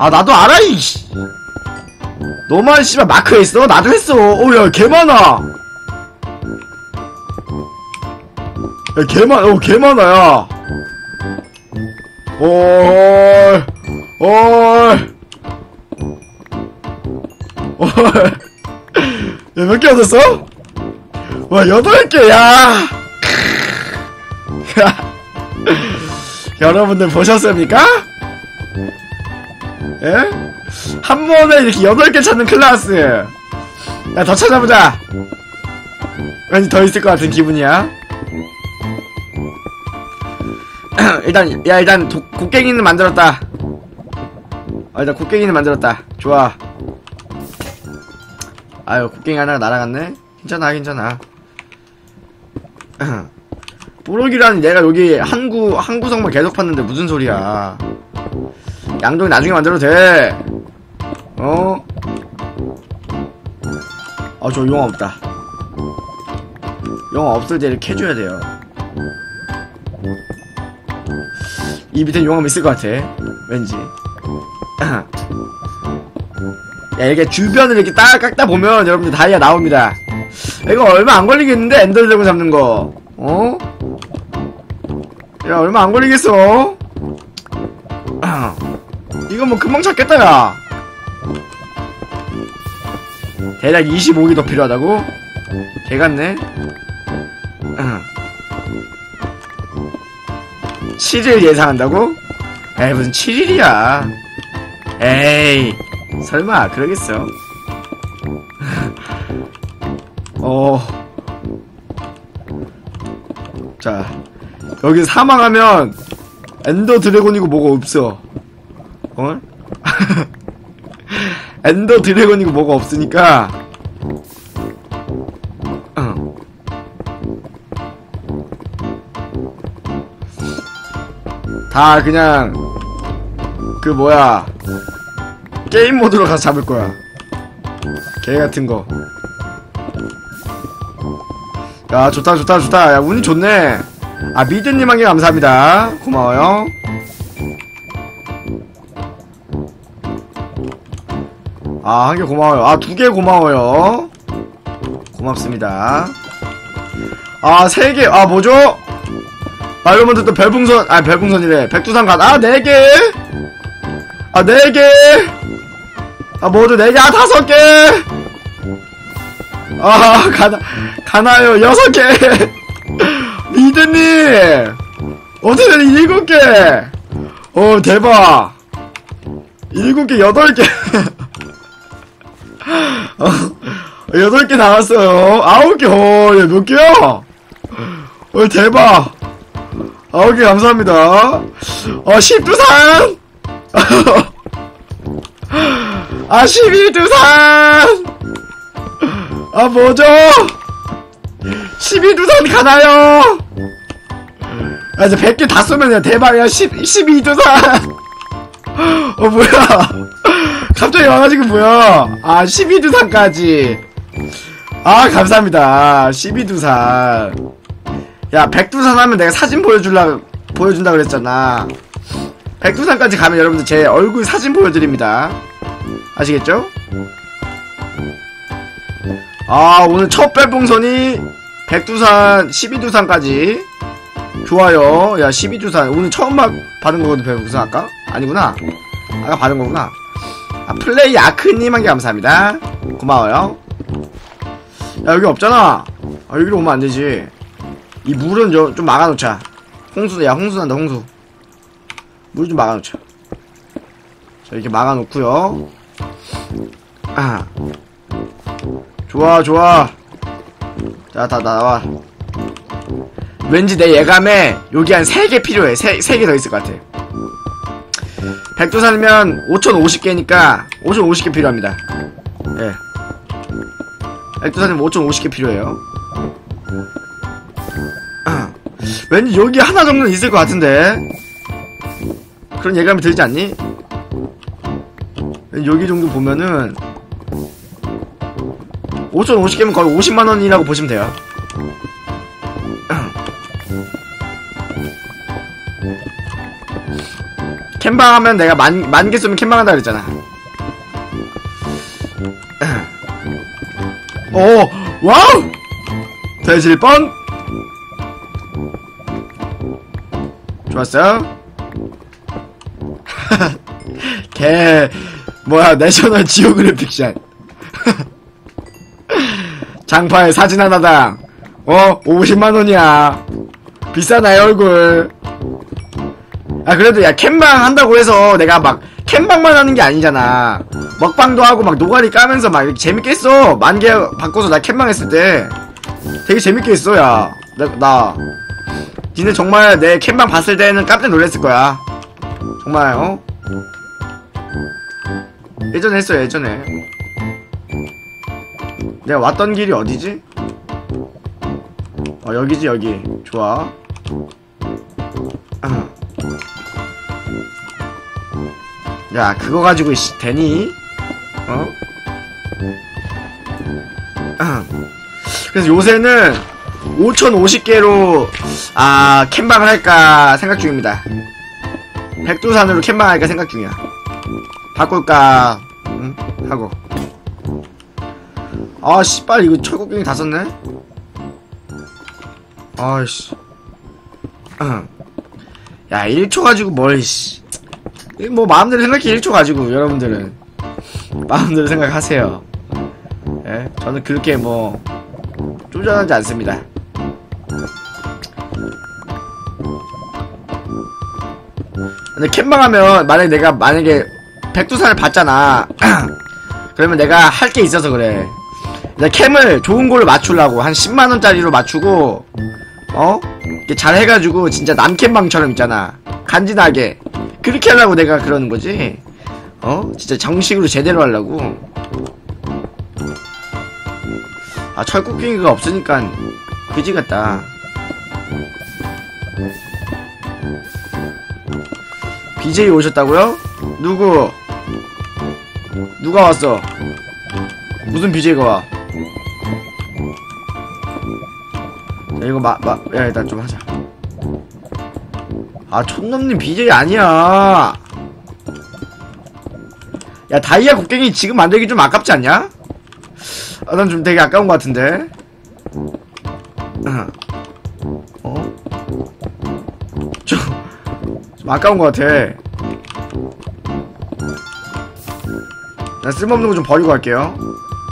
아 나도 알아 이씨. 너만 씨발 마크 했어? 나도 했어. 어야 개 많아. 야 개 많아 어 개 많아 야. 어이 어이. 어이. 야몇 개 얻었어? 와 여덟 개야 여러분들 보셨습니까? 예? 한 번에 이렇게 여덟 개 찾는 클라스. 야 더 찾아보자. 왠지 더 있을 것 같은 기분이야. 일단 야 일단 도, 곡괭이는 만들었다. 아 일단 곡괭이는 만들었다. 좋아. 아유 곡괭이 하나가 날아갔네. 괜찮아 괜찮아. 뽀록이라는 얘가 여기 한구 한 구석만 계속 팠는데 무슨 소리야 양동이 나중에 만들어도 돼. 어? 아저 용암 없다. 용암 없을 때 이렇게 해줘야 돼요. 이 밑에 용암 있을 것 같아. 왠지. 야 이렇게 주변을 이렇게 딱 깎다 보면 여러분들 다이아 나옵니다. 이거 얼마 안 걸리겠는데 엔더 드래곤 잡는 거. 어? 야 얼마 안 걸리겠어 이거 뭐 금방 찾겠다 야 대략 25기 더 필요하다고? 개같네 7일 예상한다고? 에이 무슨 7일이야 에이 설마 그러겠어 어. 자, 여기 사망하면 엔더 드래곤이고 뭐가 없어. 어? 엔더 드래곤이고 뭐가 없으니까. 어. 다 그냥 그 뭐야 게임 모드로 가서 잡을 거야. 개 같은 거. 야 좋다 좋다 좋다 야 운이 좋네 아 미드님 한개 감사합니다 고마워요 아 한 개 고마워요. 아 두 개 고마워요. 고맙습니다. 아 세 개. 아 뭐죠? 아 여러분들 또 별풍선. 아 별풍선이래. 백두산 갓아 네 개 아 네 개 아 모두 네 개 아 다섯 개. 아, 가나, 가나요, 여섯 개! 미드님! 어떻게 일곱 개! 어, 대박! 일곱 개, 여덟 개! 어, 여덟 개 나왔어요. 아홉 개, 어, 야, 몇 개야? 어, 대박! 아홉 개 감사합니다. 어, 십두산! 아, 십이두산! 아 뭐죠? 12두산 가나요? 아 이제 100개 다 쏘면 대박이야 10, 12두산 어 뭐야? 갑자기 와가지고 뭐야? 아 12두산까지. 아 감사합니다. 12두산. 야 100두산 하면 내가 사진 보여줄라 보여준다 그랬잖아. 100두산까지 가면 여러분들 제 얼굴 사진 보여드립니다. 아시겠죠? 아 오늘 첫 별풍선이 백두산 12두산까지 좋아요. 야 12두산 오늘 처음 막 받은 거거든 별풍선 아까? 아니구나. 아까 받은 거구나. 아 플레이 아크님 한 개 감사합니다. 고마워요. 야 여기 없잖아. 아 여기로 오면 안되지. 이 물은 저, 좀 막아놓자. 홍수 야 홍수 난다 홍수. 물 좀 막아놓자. 자 이렇게 막아놓고요. 아. 좋아 좋아. 자 다 나와 왠지 내 예감에 여기 한 3개 필요해. 3, 3개 더 있을 것 같아. 백두산이면 5050개니까 5050개 필요합니다. 예. 백두산이면 5050개 필요해요. 왠지 여기 하나 정도는 있을 것 같은데. 그런 예감이 들지 않니? 여기 정도 보면은 5,050개면 거의 50만원이라고 보시면 돼요 캠방 하면 내가 만, 만개 쏘면 캠방 한다 그랬잖아. 오, 와우! 되실 뻔? 좋았어요? 개, 뭐야, 내셔널 지오그래픽 샷. 장파에 사진 하나당, 어, 50만원이야. 비싸, 나의 얼굴. 아, 그래도 야, 캠방 한다고 해서 내가 막, 캠방만 하는 게 아니잖아. 먹방도 하고 막 노가리 까면서 막 이렇게 재밌게 했어. 만개 바꿔서 나 캠방 했을 때. 되게 재밌게 했어, 야. 나, 나. 니네 정말 내 캠방 봤을 때는 깜짝 놀랐을 거야. 정말, 어? 예전에 했어, 예전에. 내가 왔던 길이 어디지? 어, 여기지, 여기. 좋아. 야, 그거 가지고, 씨, 되니? 어? 그래서 요새는 5050개로, 아, 캠방을 할까 생각 중입니다. 백두산으로 캠방 할까 생각 중이야. 바꿀까, 응? 하고. 아, 씨발, 이거 철곡갱이 다 썼네? 아이씨. 야, 1초 가지고 뭘, 씨. 뭐, 마음대로 생각해, 1초 가지고, 여러분들은. 마음대로 생각하세요. 예? 저는 그렇게 뭐, 쪼잔하지 않습니다. 근데 캠방 하면, 만약에 내가, 만약에, 백두산을 봤잖아. 그러면 내가 할 게 있어서 그래. 내가 캠을 좋은 걸로 맞추려고, 한 10만원짜리로 맞추고, 어? 잘 해가지고, 진짜 남캠방처럼 있잖아. 간지나게. 그렇게 하려고 내가 그러는 거지. 어? 진짜 정식으로 제대로 하려고. 아, 철국갱이가 없으니까, 그지 같다. BJ 오셨다고요? 누구? 누가 왔어? 무슨 BJ가 와? 야, 이거 마, 마, 야, 일단 좀 하자. 아, 촌놈님 BJ 아니야. 야, 다이아 곡괭이 지금 만들기 좀 아깝지 않냐? 아, 난 좀 되게 아까운 것 같은데. 어? 좀, 좀 아까운 것 같아. 난 쓸모없는 거 좀 버리고 갈게요.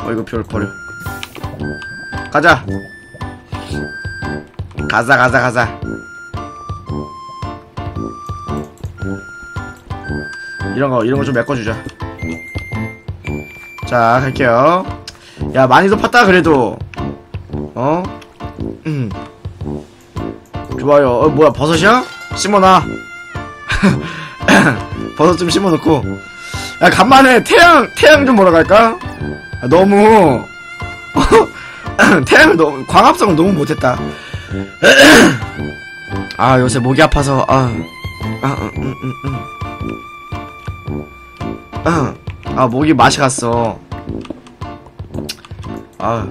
어, 이거 별 버려. 가자. 가자, 가자, 가자. 이런 거, 이런 거 좀 메꿔주자. 자, 갈게요. 야, 많이도 팠다, 그래도. 어? 음. 좋아요. 어, 뭐야, 버섯이야? 심어놔. 버섯 좀 심어놓고. 야, 간만에 태양, 태양 좀 보러 갈까? 아, 너무, 태양을 너무, 광합성을 너무 못했다. 아, 요새 목이 아파서, 아, 아, 음, 음, 음, 음. 아, 아, 목이 맛이 갔어. 아,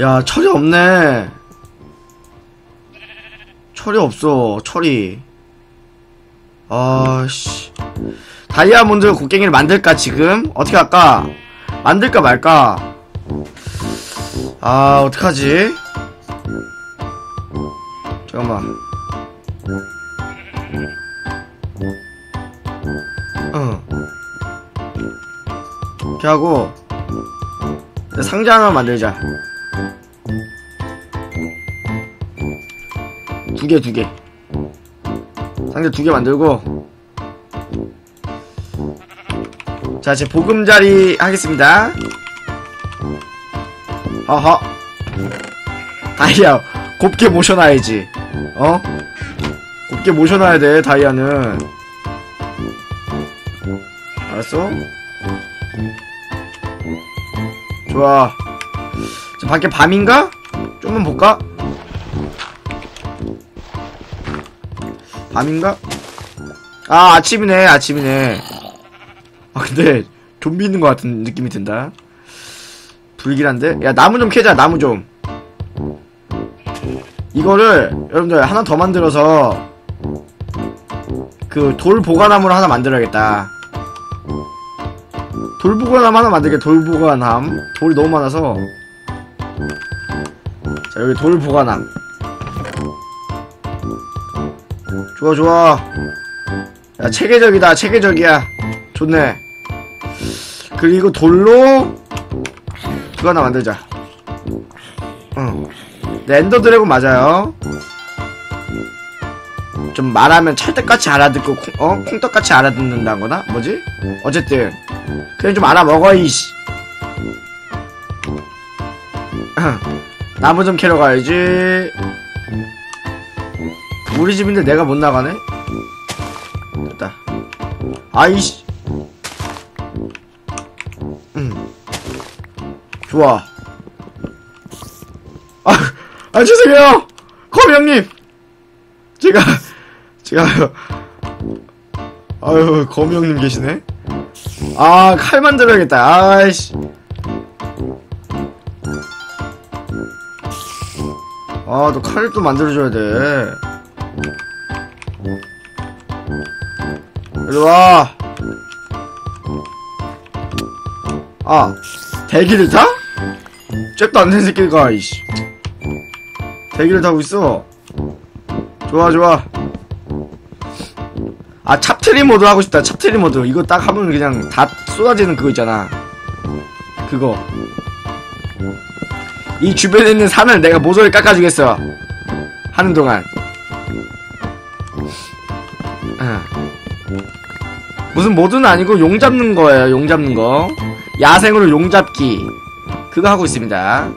야, 철이 없네. 철이 없어, 철이. 아씨. 다이아몬드 곡괭이를 만들까, 지금? 어떻게 할까? 만들까 말까? 아, 어떡하지? 잠깐만. 이렇게 하고, 상자 하나 만들자. 두 개, 두 개. 상자 두 개 만들고. 자, 제 보금자리 하겠습니다. 어허. 다이아, 곱게 모셔놔야지. 어? 곱게 모셔놔야 돼, 다이아는. 알았어? 좋아. 저 밖에 밤인가? 좀만 볼까? 밤인가? 아, 아침이네, 아침이네. 아, 근데, 좀비 있는 것 같은 느낌이 든다. 불길한데? 야, 나무 좀 캐자, 나무 좀. 이거를, 여러분들, 하나 더 만들어서, 그 돌 보관함으로 하나 만들어야겠다. 돌 보관함 하나 만들게 돌 보관함. 돌이 너무 많아서. 자 여기 돌 보관함. 좋아 좋아. 야 체계적이다 체계적이야. 좋네. 그리고 돌로 그거 하나 만들자. 응. 네, 엔더 드래곤 맞아요. 좀 말하면 찰떡같이 알아듣고 콩, 어 콩떡같이 알아듣는다거나 뭐지? 어쨌든 그냥 좀 알아먹어 이씨. 나무 좀 캐러 가야지. 우리 집인데 내가 못 나가네. 됐다. 아이씨. 음. 좋아. 아, 아 죄송해요. 거미 형님. 제가 제가 아유 거미 형님 계시네. 아 칼 만들어야겠다. 아이씨. 아, 너 칼을 또 만들어줘야 돼. 이리 와. 아, 대기를 타? 잭도 안 된 새끼가, 이씨. 대기를 타고 있어. 좋아, 좋아. 아, 찹트리 모드 하고 싶다, 찹트리 모드. 이거 딱 하면 그냥 다 쏟아지는 그거 있잖아. 그거. 이 주변에 있는 산을 내가 모조리 깎아주겠어. 하는 동안. 아. 무슨 모드는 아니고 용 잡는 거예요, 용 잡는 거. 야생으로 용 잡기. 그거 하고 있습니다.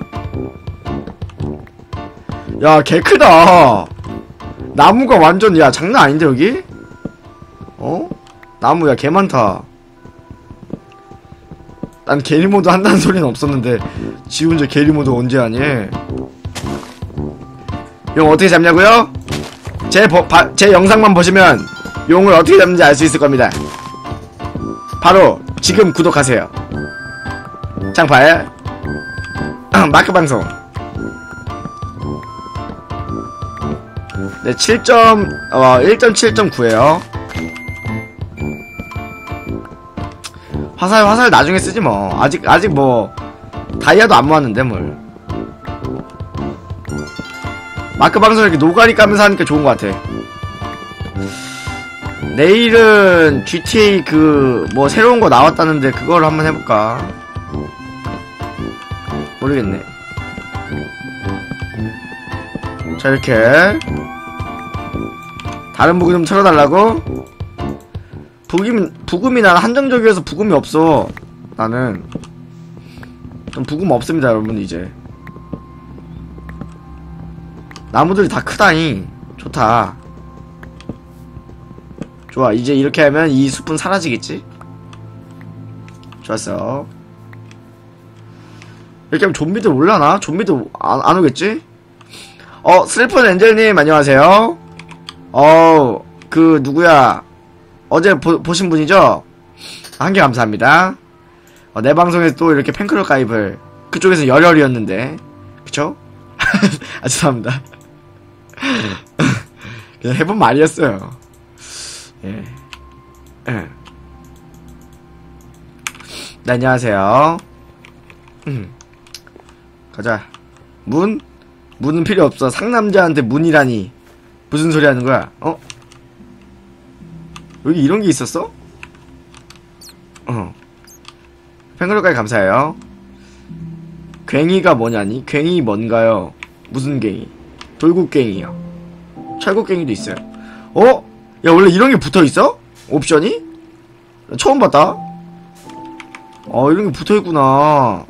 야, 개 크다. 나무가 완전, 야, 장난 아닌데, 여기? 어? 나무야, 개 많다. 난 게리모드 한다는 소리는 없었는데 지 혼자 게리모드 언제 하니? 용 어떻게 잡냐고요? 제, 버, 바, 제 영상만 보시면 용을 어떻게 잡는지 알 수 있을 겁니다 바로 지금 구독하세요 장팔 마크 방송 네 7점 어 1.7.9에요 화살 화살 나중에 쓰지 뭐. 아직 아직 뭐 다이아도 안 모았는데 뭘. 마크 방송 이렇게 노가리 까면서 하니까 좋은 것 같아. 내일은 GTA 그 뭐 새로운 거 나왔다는데 그걸 한번 해볼까? 모르겠네. 자 이렇게. 다른 부금 좀 틀어달라고 부금, 부금이 난 한정적이어서 부금이 없어. 나는. 좀 부금 없습니다, 여러분, 이제. 나무들이 다 크다니. 좋다. 좋아, 이제 이렇게 하면 이 숲은 사라지겠지? 좋았어. 이렇게 하면 좀비들 올라나? 좀비들 안, 안 오겠지? 어, 슬픈 엔젤님, 안녕하세요. 어, 그, 누구야. 어제 보, 보신 분이죠? 한 개 감사합니다. 어, 내 방송에 또 이렇게 팬클럽 가입을 그쪽에서 열혈이었는데 그쵸? 아 죄송합니다. 그냥 해본 말이었어요. 예. 예. 네, 안녕하세요. 음. 가자. 문? 문은 필요 없어. 상남자한테 문이라니. 무슨 소리 하는 거야? 어? 여기 이런 게 있었어? 어. 팬클럽까지 감사해요. 괭이가 뭐냐니? 괭이 뭔가요? 무슨 괭이? 돌국괭이요. 철국괭이도 있어요. 어? 야 원래 이런 게 붙어 있어? 옵션이? 처음 봤다. 어 이런 게 붙어 있구나.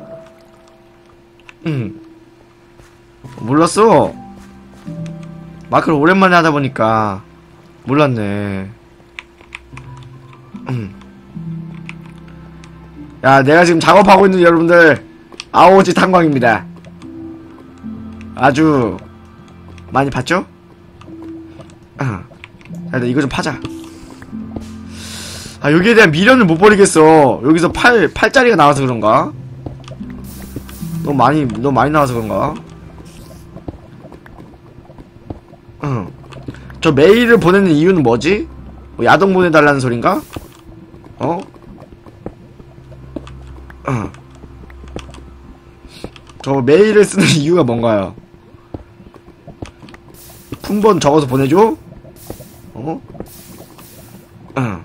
응. 몰랐어. 마크를 오랜만에 하다 보니까 몰랐네. 음. 야, 내가 지금 작업하고 있는 여러분들, 아오지 탄광입니다. 아주, 많이 봤죠? 아, 자, 이거 좀 파자. 아, 여기에 대한 미련을 못 버리겠어. 여기서 팔, 팔짜리가 나와서 그런가? 너무 많이, 너무 많이 나와서 그런가? 응. 저 메일을 보내는 이유는 뭐지? 뭐 야동 보내달라는 소린가? 어? 어. 저 메일을 쓰는 이유가 뭔가요? 품번 적어서 보내줘? 어? 어.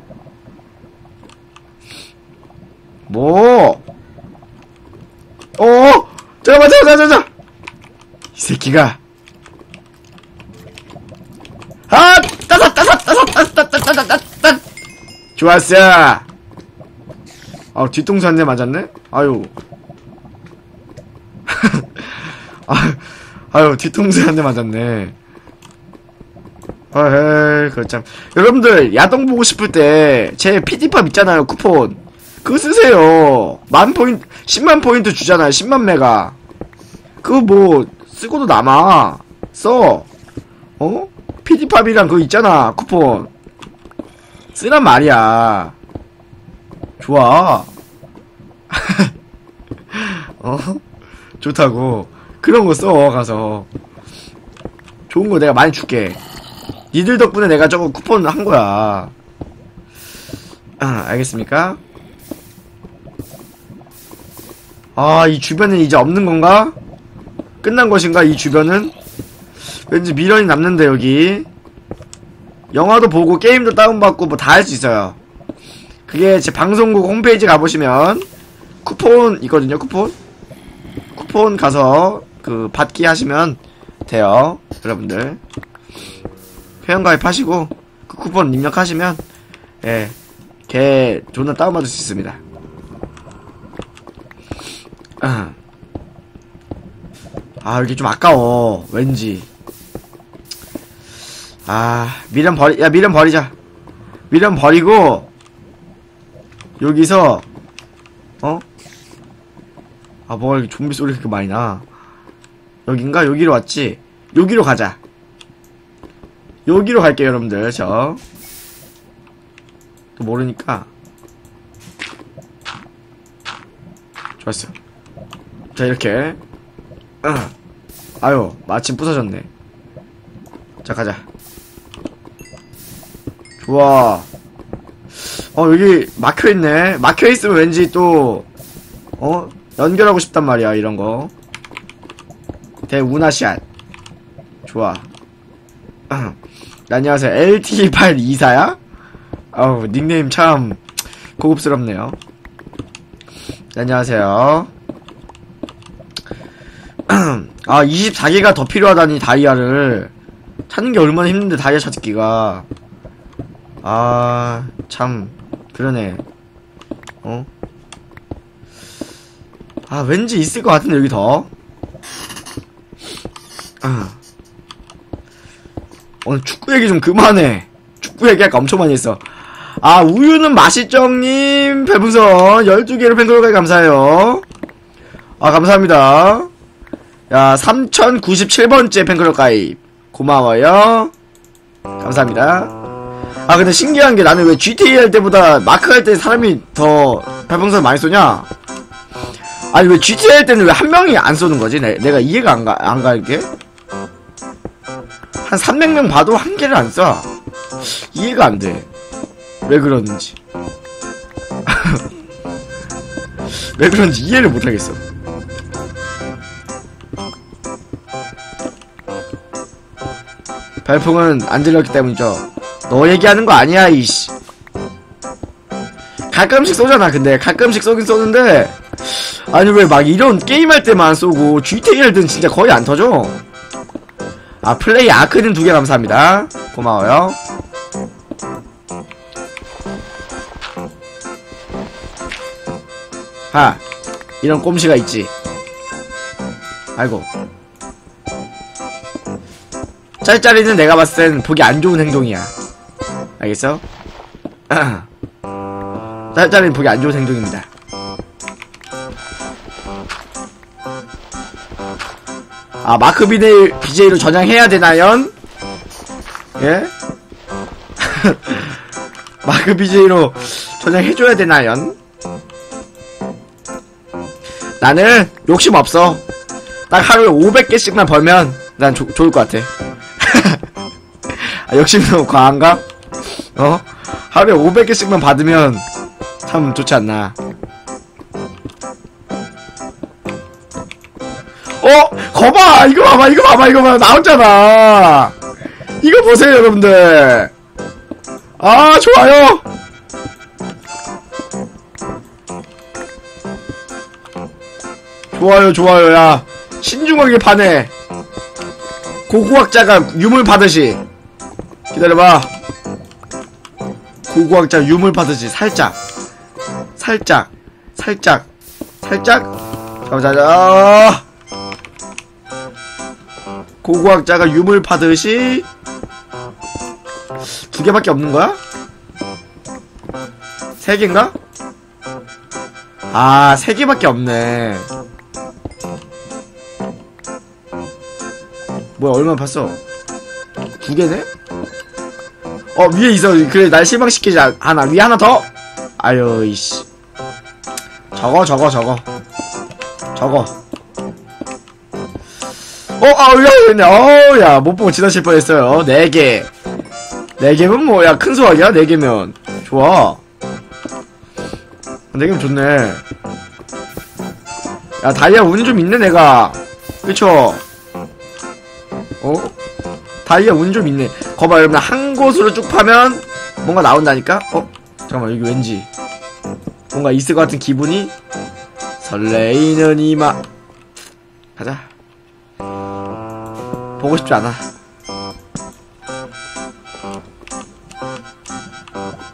뭐? 어? 잠깐만, 잠깐만, 잠깐만! 이 새끼가. 좋았어! 아, 뒤통수 한 대 맞았네? 아유. 아, 아유, 뒤통수 한 대 맞았네. 아헤, 그참 여러분들, 야동 보고 싶을 때, 제 PD팝 있잖아요, 쿠폰. 그거 쓰세요. 만 포인트, 10만 포인트 주잖아요, 10만 메가. 그거 뭐, 쓰고도 남아. 써. 어? PD팝이랑 그거 있잖아, 쿠폰. 쓰란 말이야. 좋아. 어? 좋다고. 그런 거 써, 가서. 좋은 거 내가 많이 줄게. 니들 덕분에 내가 저거 쿠폰 한 거야. 아, 알겠습니까? 아, 이 주변은 이제 없는 건가? 끝난 것인가, 이 주변은? 왠지 미련이 남는데, 여기. 영화도 보고, 게임도 다운받고, 뭐 다 할 수 있어요. 그게 제 방송국 홈페이지 가보시면, 쿠폰 있거든요, 쿠폰? 쿠폰 가서, 그, 받기 하시면 돼요. 여러분들. 회원 가입 하시고, 그 쿠폰 입력하시면, 예, 걔 존나 다운받을 수 있습니다. 아, 아 여기 좀 아까워. 왠지. 아, 미련 버리, 야, 미련 버리자. 미련 버리고, 여기서, 어? 아, 뭐가 이렇게 좀비 소리 그렇게 많이 나. 여긴가? 여기로 왔지? 여기로 가자. 여기로 갈게요, 여러분들, 저. 또 모르니까. 좋았어. 자, 이렇게. 아. 아유, 마침 부서졌네. 자, 가자. 좋아. 어, 여기 막혀있네. 막혀있으면 왠지 또, 어? 연결하고 싶단 말이야, 이런 거. 대우나샷. 좋아. 네, 안녕하세요. LT824야? 어우, 닉네임 참 고급스럽네요. 네, 안녕하세요. 아, 24개가 더 필요하다니, 다이아를. 찾는 게 얼마나 힘든데, 다이아 찾기가. 아, 참, 그러네. 어? 아, 왠지 있을 것 같은데, 여기 더. 아. 오늘 축구 얘기 좀 그만해. 축구 얘기 아까 엄청 많이 했어. 아, 우유는 맛있정님, 별풍선 12개를 팬클럽까지 감사해요. 아, 감사합니다. 야, 3097번째 팬클럽 가입. 고마워요. 감사합니다. 아, 근데 신기한 게 나는 왜 GTA 할 때보다 마크 할 때 사람이 더 별풍선 많이 쏘냐? 아니, 왜 GTA 할 때는 왜 한 명이 안 쏘는 거지? 내, 내가 이해가 안 가, 안 갈게? 한 300명 봐도 한 개를 안 쏴. 이해가 안 돼. 왜 그러는지. 왜 그런지 이해를 못 하겠어. 발풍은 안 들렸기 때문이죠. 너 얘기하는 거 아니야, 이씨. 가끔씩 쏘잖아, 근데. 가끔씩 쏘긴 쏘는데. 아니, 왜 막 이런 게임할 때만 쏘고, GTA 할 때는 진짜 거의 안 터져. 아, 플레이 아크는 두 개 감사합니다. 고마워요. 아, 이런 꼼시가 있지. 아이고. 짤짤이는 내가 봤을 땐 보기 안 좋은 행동이야. 알겠어? 짤짤이는 보기 안 좋은 행동입니다. 아, 마크 비네 BJ로 전향해야 되나요? 예? 마크 BJ로 전향해줘야 되나요? 나는 욕심 없어. 딱 하루에 500개씩만 벌면 난 조, 좋을 것 같아. 아, 욕심 너무 과한가? 어? 하루에 500개씩만 받으면 참 좋지 않나. 어? 거봐! 이거 봐봐, 이거 봐봐, 이거 봐. 나왔잖아! 이거 보세요, 여러분들! 아, 좋아요! 좋아요, 좋아요, 야. 신중하게 파네. 고고학자가 유물 받으시. 기다려봐. 고고학자 유물 받으시. 살짝. 살짝. 살짝. 살짝. 자자자. 고고학자가 유물 받으시. 두 개밖에 없는 거야? 세 개인가? 아, 세 개밖에 없네. 뭐야, 얼마 봤어? 두 개네? 어, 위에 있어. 그래, 날 실망시키지 않- 않아. 위에 하나 더? 아유, 이씨. 저거, 저거, 저거. 저거. 어, 아, 야, 있네. 어, 야, 못 보고 지나칠 뻔했어요. 네 개. 네 개면 뭐, 야, 큰 수확이야? 네 개면. 좋아. 네 개면 좋네. 야, 다이아 운 좀 있네, 내가. 그쵸? 어? 다이아 운 좀 있네. 거봐, 여러분, 한 곳으로 쭉 파면 뭔가 나온다니까? 어? 잠깐만, 여기 왠지. 뭔가 있을 것 같은 기분이 설레이는 이마. 가자. 보고 싶지 않아.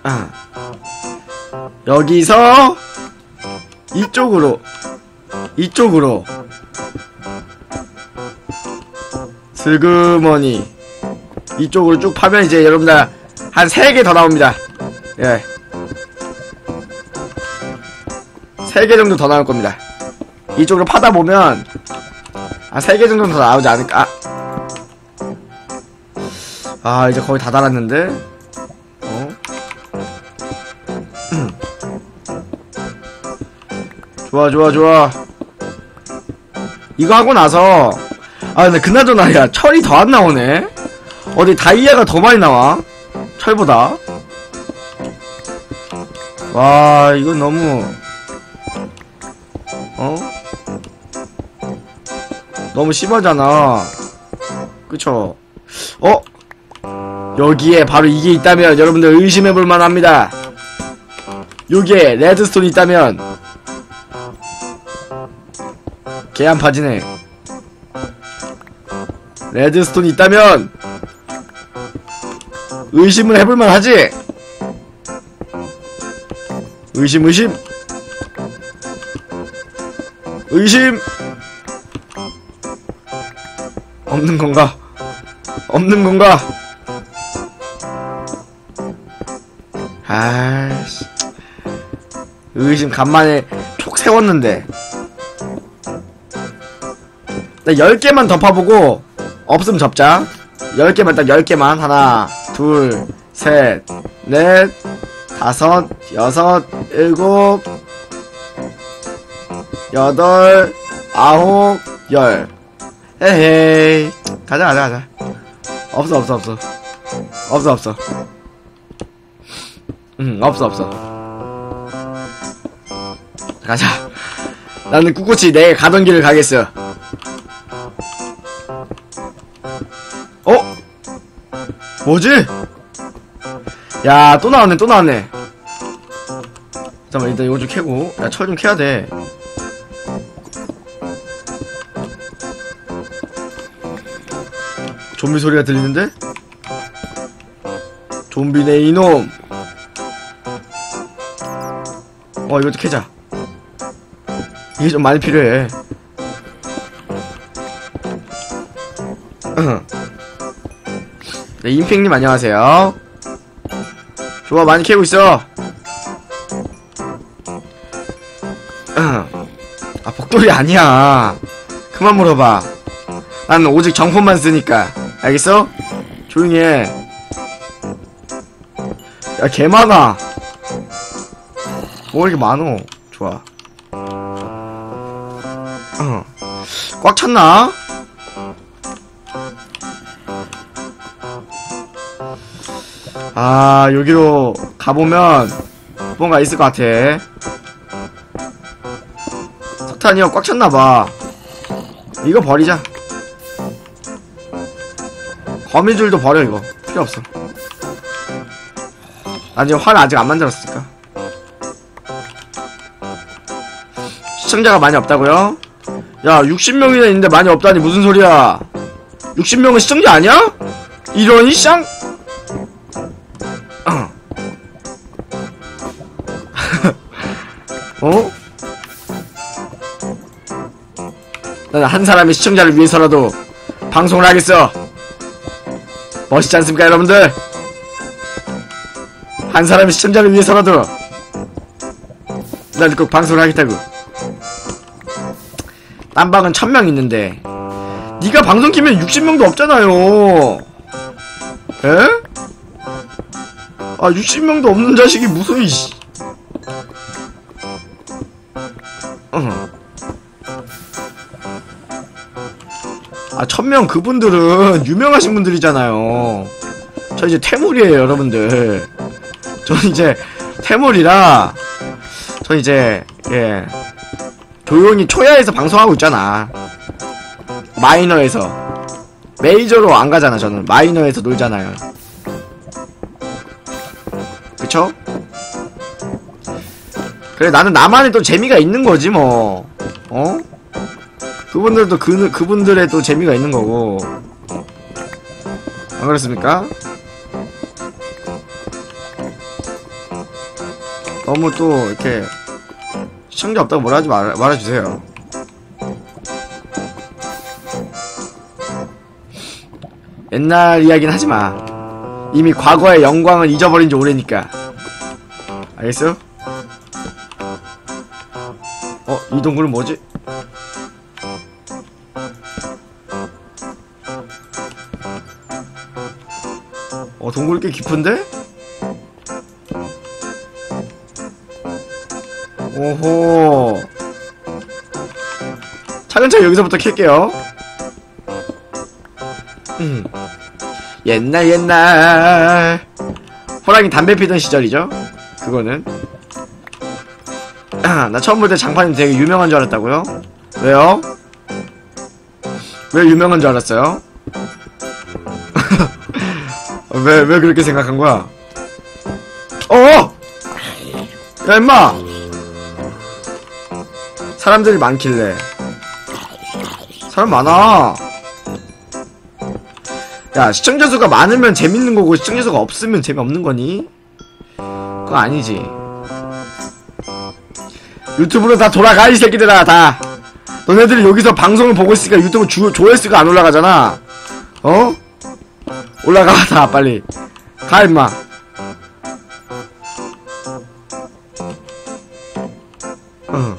아. 여기서 이쪽으로 이쪽으로 슬그머니 이쪽으로 쭉 파면 이제 여러분들 한 3개 더 나옵니다. 예. 3개 정도 더 나올 겁니다. 이쪽으로 파다 보면 한 3개 정도 더 나오지 않을까? 아 이제 거의 다 달았는데? 어? 좋아 좋아 좋아. 이거 하고 나서 아 근데 그나저나 야 철이 더 안 나오네 어디 다이아가 더 많이 나와? 철보다. 와 이건 너무 어? 너무 심하잖아. 그쵸? 어? 여기에 바로 이게 있다면 여러분들 의심해볼 만합니다. 여기에 레드스톤이 있다면 개안 파지네. 레드스톤이 있다면 의심을 해볼만 하지? 의심 의심. 의심. 없는 건가? 없는 건가? 아이씨. 의심 간만에 촉 세웠는데. 나 10개만 더 파보고 없으면 접자. 10개만 딱 10개만 하나 둘 셋 넷 다섯 여섯 일곱 여덟 아홉 열. 에헤이. 가자 가자 가자. 없어 없어 없어. 없어 없어. 응 없어 없어. 가자. 나는 꿋꿋이 내 가던 길을 가겠어 어? 뭐지? 야, 또 나왔네, 또 나왔네. 잠깐만, 일단 이거 좀 캐고. 야, 철 좀 캐야 돼. 좀비 소리가 들리는데? 좀비네, 이놈! 어, 이것도 캐자. 이게 좀 많이 필요해. 네, 임팩님 안녕하세요. 좋아, 많이 캐고 있어. 아, 복돌이 아니야. 그만 물어봐. 나는 오직 정품만 쓰니까. 알겠어? 조용히 해. 야, 개 많아. 뭐 이렇게 많어. 좋아. 어. 꽉 찼나? 아, 여기로 가보면 뭔가 있을 것 같아. 석탄이요 꽉 찼나봐. 이거 버리자. 거미줄도 버려 이거 필요 없어. 나 지금 활 아직 안 만들었으니까. 시청자가 많이 없다고요? 야 60명이나 있는데 많이 없다니 무슨 소리야? 60명은 시청자 아니야? 이런 이쌍? 나는 한 사람의 시청자를 위해서라도 방송을 하겠어. 멋있지 않습니까, 여러분들? 한 사람의 시청자를 위해서라도 난꼭 방송을 하겠다고. 딴 방은 1000명 있는데 네가 방송 키면 60명도 없잖아요. 에? 아 60명도 없는 자식이 무슨 이씨. 아, 천명 그분들은 유명하신 분들이잖아요. 저 이제 태물이에요, 여러분들. 저는 이제 태물이라, 저 이제, 예. 조용히 초야에서 방송하고 있잖아. 마이너에서. 메이저로 안 가잖아, 저는. 마이너에서 놀잖아요. 그쵸? 그래, 나는 나만의 또 재미가 있는 거지, 뭐. 어? 그분들도 그, 그분들의 또 재미가 있는 거고. 안 그렇습니까? 너무 또, 이렇게, 시청자 없다고 뭐라 하지 말, 말아주세요. 옛날 이야기는 하지 마. 이미 과거의 영광을 잊어버린 지 오래니까. 알겠어? 어, 이 동굴은 뭐지? 어, 동굴 꽤 깊은데? 오호. 차근차근 여기서부터 킬게요. 음. 옛날 옛날 호랑이 담배 피던 시절이죠. 그거는. 나 처음 볼 때 장판이 되게 유명한 줄 알았다고요? 왜요? 왜 유명한 줄 알았어요? 왜, 왜 그렇게 생각한 거야? 어! 야, 임마! 사람들이 많길래. 사람 많아. 야, 시청자 수가 많으면 재밌는 거고, 시청자 수가 없으면 재미없는 거니? 그거 아니지. 유튜브로 다 돌아가, 이 새끼들아, 다. 너네들이 여기서 방송을 보고 있으니까 유튜브 주, 조회수가 안 올라가잖아. 어? 올라가, 다, 빨리. 가, 임마. 어.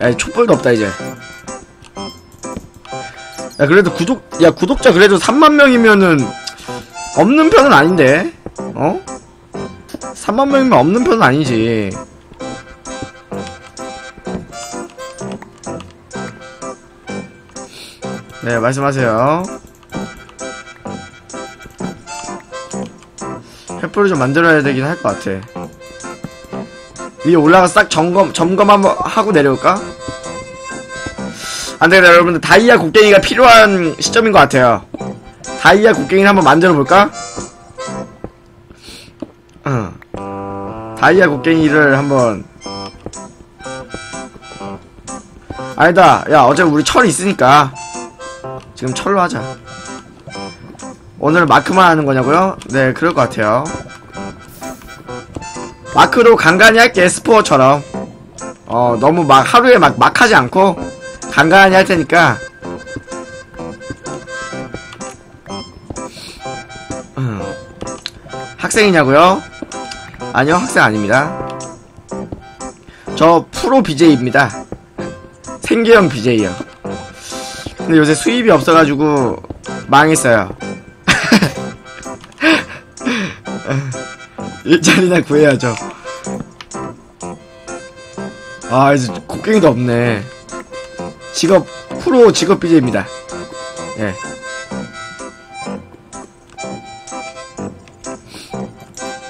야, 촛불도 없다, 이제. 야, 그래도 구독, 야, 구독자 그래도 3만 명이면은, 없는 편은 아닌데? 어? 3만 명이면 없는 편은 아니지. 네, 말씀하세요. 횃불을 좀 만들어야 되긴 할 것 같아. 위에 올라가서 싹 점검, 점검 한번 하고 내려올까? 안 되겠다, 여러분들. 다이아 곡괭이가 필요한 시점인 것 같아요. 다이아 곡괭이를 한번 만들어 볼까? 응. 다이아 곡괭이를 한번. 아니다. 야, 어차피 우리 철 있으니까. 지금 철로 하자. 오늘 마크만 하는 거냐고요? 네, 그럴 것 같아요. 마크로 간간히 할게, 스포어처럼. 어, 너무 막 하루에 막, 막 하지 않고, 간간히 할 테니까. 음. 학생이냐고요? 아니요, 학생 아닙니다. 저 프로 BJ입니다. 생계형 BJ요. 근데 요새 수입이 없어가지고 망했어요. 일자리나 구해야죠. 아, 이제 곡괭이도 없네. 직업, 프로 직업 BJ입니다. 예.